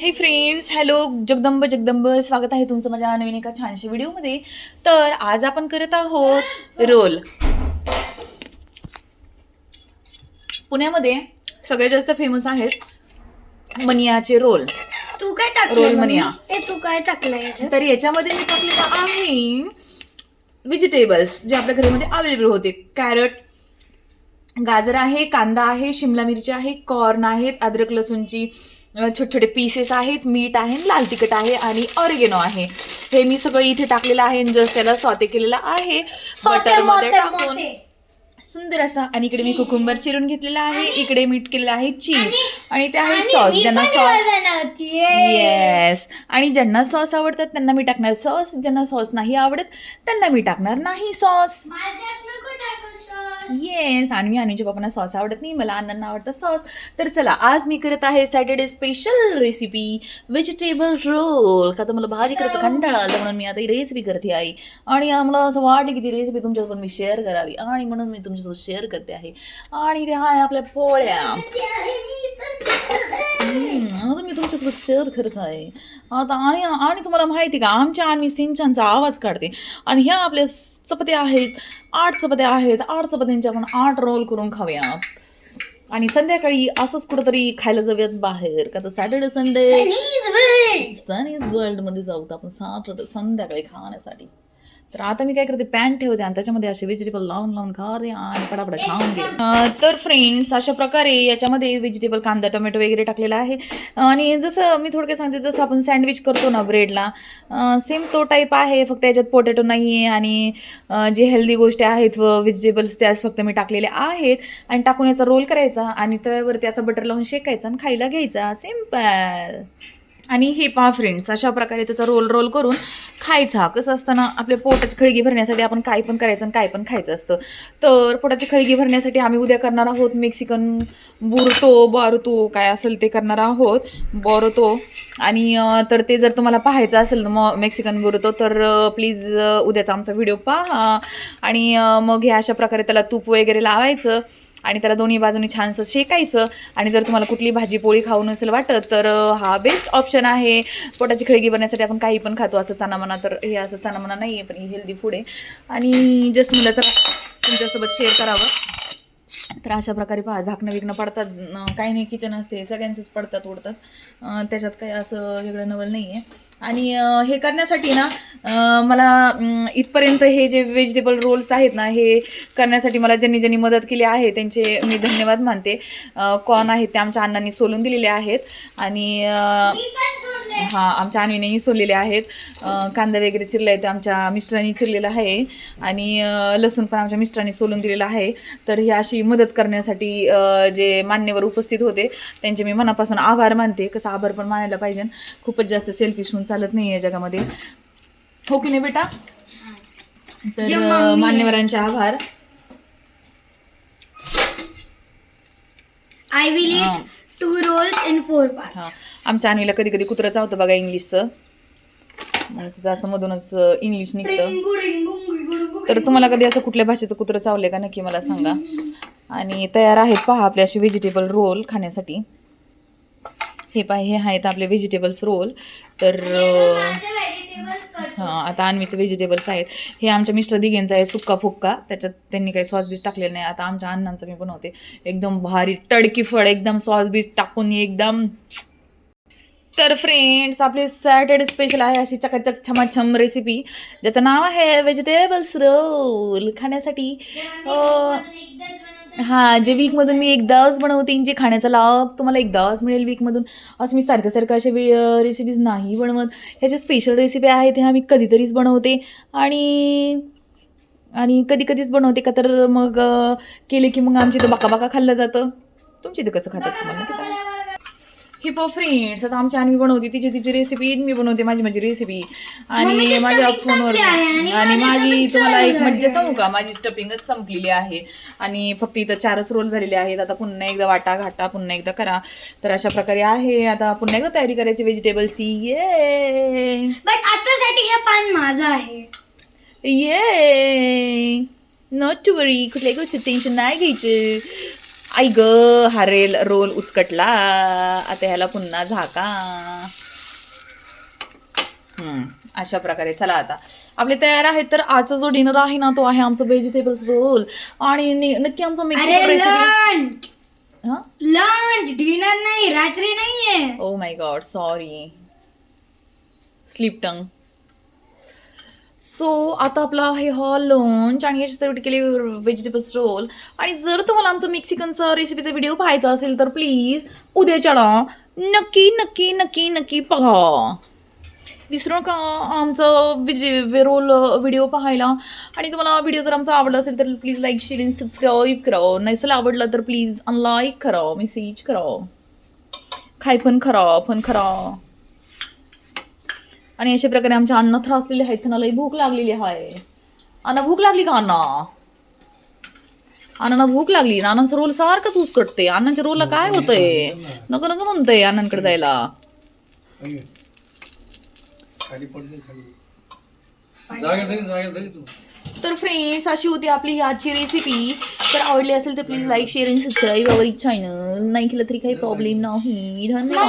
हे friends hello Jagdamb Jagdamb. स्वागत आहे तुमचं माझ्या नवीन एका छानशा व्हिडिओमध्ये. तर आज आपण करत आहोत रोल. पुण्यामध्ये सगळ्यात जास्त फेमस आहेत मनियाचे रोल. तू काय टाकलं रोल? मनिया. तू काय टाकलं तर याच्यामध्ये मी टाकलेलं आहे व्हेजिटेबल्स जे आपल्या घरामध्ये अवेलेबल होते. कॅरट गाजर आहे कांदा आहे शिमला मिरची आहे कॉर्न आहेत अद्रक लसूणची छोटे छोटे पीसेस आहेत. मीठ आहे लाल तिखट आहे आणि ऑरिगेनो आहे. हे मी सगळं इथे टाकलेलं आहे जस्ट त्याला स्वते केलेलं आहे. बटरमध्ये टाकून. सुंदर असा आणि इकडे मी कुकुंबर चिरून घेतलेला आहे. इकडे मीठ केलेलं आहे चीज आणि ते आहे सॉस ज्यांना सॉस. येस आणि ज्यांना सॉस आवडतात त्यांना मी टाकणार. सॉस ज्यांना सॉस नाही आवडत त्यांना मी टाकणार नाही सॉस माझ्यात नको टाकू sauce. येस आणि मी अनुच्या पप्पांना सॉस आवडत नाही मला अण्णांना आवडतं सॉस. तर चला आज मी करत आहे Saturday special recipe vegetable roll का तर मला भाजी करायचं कंटाळा आला म्हणून मी आता ही रेसिपी करते आहे आणि मला असं वाटलं की ती रेसिपी तुमच्यासोबत मी शेअर करावी. आणि म्हणून मी तुमच्यासोबत शेअर करते आहे. आणि ते आहे आपल्या पोळ्या. तुमच्यासोबत शेअर करत आहे आता आणि आणि तुम्हाला माहिती का? आमच्या आणि सिंचनचा आवाज काढते. आणि ह्या आपल्या चपात्या आहेत. आठ चपात्या आहेत. आठ चपात्यांच्या आपण आठ रोल करून खाऊयात आणि संध्याकाळी असंच कुठंतरी खायला जाऊयात बाहेर. का तर सॅटर्डे संडे सन इज वर्ल्डमध्ये जाऊ तर आपण सॅटर्डे संध्याकाळी खाण्यासाठी. तर आता मी काय करते पॅन ठेवते आणि त्याच्यामध्ये असे व्हेजिटेबल लावून लावून खाते आणि पटापट खाऊन घे तर फ्रेंड्स अशा प्रकारे याच्यामध्ये व्हेजिटेबल कांदा टोमॅटो वगैरे टाकलेला आहे. आणि जसं मी थोडक्यात सांगते जसं आपण सँडविच करतो ना ब्रेडला सेम तो टाईप आहे फक्त याच्यात पोटॅटो नाही आहे आणि जे हेल्दी गोष्टी आहेत व व्हेजिटेबल्स त्याच फक्त मी टाकलेले आहेत. आणि टाकून याचा रोल करायचा आणि तव्यावरती असं बटर लावून शेकायचा आणि खायला घ्यायचा. सिंपल आणि हे पहा फ्रेंड्स अशा प्रकारे त्याचा रोल रोल करून खायचा. कसं असतं ना आपल्या पोटाची खळगी भरण्यासाठी आपण काय पण करायचं आणि काय पण खायचं असतं. तर पोटाची खळगी भरण्यासाठी आम्ही उद्या करणार आहोत मेक्सिकन बुरतो बॉरतो काय असेल ते करणार आहोत. बॉरतो आणि तर ते जर तुम्हाला पाहायचं असेल ना मग मेक्सिकन बुरतो तर प्लीज उद्याचा आमचा व्हिडिओ पहा. आणि मग हे अशा प्रकारे त्याला तूप वगैरे लावायचं. आणि त्याला दोन्ही बाजूनी छानसं शेकायचं. आणि जर तुम्हाला कुठली भाजी पोळी खाऊ नसेल वाटत तर हा बेस्ट ऑप्शन आहे. पोटाची खळगी बनण्यासाठी आपण काही पण खातो असं चानामना तर हे असं चानामना नाही आहे पण हे हेल्दी फूड आहे. आणि जस्ट मुलाचा तर तुमच्यासोबत शेअर करावं. तर अशा प्रकारे पहा झाकणं विकणं पडतात काही नाही किचन असते सगळ्यांचंच पडतात उडतात. त्याच्यात काही असं वेगळं नवल नाही आहे आणि हे करण्यासाठी ना मला इथपर्यंत हे जे व्हेजिटेबल रोल्स आहेत ना हे करण्यासाठी मला ज्यांनी ज्यांनी मदत केली आहे त्यांचे मी धन्यवाद मानते. कॉर्न आहेत ते आमच्या अण्णांनी सोलून दिलेले आहेत. आणि हा आमच्या आणवीनेही सोललेले आहेत. कांदा वगैरे चिरले आहेत ते आमच्या मिस्टरांनी चिरलेला आहे. आणि लसूण पण आमच्या मिस्टरांनी सोलून दिलेला आहे. तर ही अशी मदत करण्यासाठी जे मान्यवर उपस्थित होते त्यांचे मी मनापासून आभार मानते. कसं आभार पण मानायला पाहिजे. खूपच जास्त सेल्फिश होऊन चालत नाही या जगामध्ये. हो की नाही बेटा? तर आहे. मान्यवरांचे आभार. I will rolls in four parts. हा. आमच्या आणवीला कधी कधी कुत्रं चावतं बघा इंग्लिशचं. मग तिचं असं मधूनच इंग्लिश निघतं. तर तुम्हाला कधी असं कुठल्या भाषेचं कुत्रं चावले का नक्की मला सांगा आणि तयार आहेत पहा आपले असे व्हेजिटेबल रोल खाण्यासाठी हे पहा हे आहेत आपले व्हेजिटेबल्स रोल तर. हां आता अन्वीचे व्हेजिटेबल्स आहेत. हे आमच्या मिस्टर दिघेंचा आहे सुक्का फुक्का. त्याच्यात त्यांनी काही सॉस बीस टाकलेलं नाही. आता आमच्या अण्णांचं मी बनवते. एकदम भारी टडकी फळ एकदम सॉस बीस टाकून एकदम. तर फ्रेंड्स आपले सॅटर्डे स्पेशल आहे अशी चकाचक छमाछम रेसिपी ज्याचं नाव आहे व्हेजिटेबल्स रोल खाण्यासाठी. हां जे वीकमधून मी एकदाच बनवते जे खाण्याचा लाभ तुम्हाला एकदाच मिळेल वीकमधून असं मी सारखं सारखं अशा वे रेसिपीज नाही बनवत. ह्याच्या स्पेशल रेसिपी आहेत ह्या मी कधीतरीच बनवते. आणि आणि कधी कधीच बनवते का तर मग केले की मग आमच्या इथं बाका बाका खाल्लं जातं. तुमच्या इथं कसं खातात तुम्हाला? नक्की सांगा. हे पा फ्रेंड्स आता आमच्या आणि मी बनवते तिची तिची रेसिपी मी बनवते माझी माझी रेसिपी आणि माझ्या फोनवर आणि माझी तुम्हाला एक मज्जा. सांगू का? माझी स्टफिंगच संपलेली आहे. आणि फक्त इथं चारच रोल झालेले आहेत. आता पुन्हा एकदा वाटा घाटा पुन्हा एकदा करा. तर अशा प्रकारे आहे. आता पुन्हा एकदा तयारी करायची व्हेजिटेबलची ये But आतासाठी हे पान माझं आहे. ये नॉट टू वरी कुठल्याही गोष्टी टेन्शन नाही घ्यायचे. आई ग हरेल रोल उचकटला. आता ह्याला पुन्हा झाका. हम्म, अशा प्रकारे. चला आता. आपले तयार आहेत तर आजचा जो डिनर आहे ना तो आहे आमचं व्हेजिटेबल्स रोल. आणि नक्की आमचा हा? लंच डिनर नाही रात्री नाहीये. ओ my God sorry slip tongue so आता आपला आहे हॉल लंच आणि याच्यासाठी केले व्हेजिटेबल्स रोल आणि जर तुम्हाला आमचं मेक्सिकनचा रेसिपीचा व्हिडिओ पाहायचा असेल तर प्लीज उद्याच्याला नक्की नक्की नक्की नक्की बघा. विसरू नका आमचं विजे रोल व्हिडिओ पाहायला. आणि तुम्हाला व्हिडिओ जर आमचा आवडला असेल तर प्लीज लाईक शेअर आणि सबस्क्राईब करा. नसेल आवडलं तर प्लीज अनलाईक करा मेसेज करा. खाय पण खरा पण खरा. आणि अशा प्रकारे आमच्या अन्न त्रासलेले आहेत. त्यांना लई भूक लागलेली आहे. अण्णा भूक लागली का अण्णा? अण्णांना भूक लागली. अण्णांचा रोल सारखंच उसकटते अण्णांच्या रोलला काय होतंय? नको नको म्हणतंय अण्णांकडे जायला. तरी फ्रेंड्स अशी होती आपली ही आजची रेसिपी तर आवडली असेल तर प्लीज लाईक शेअर आणि सबस्क्राईब अवर चॅनल नाही केलं तरी काही प्रॉब्लेम नाही. धन्यवाद.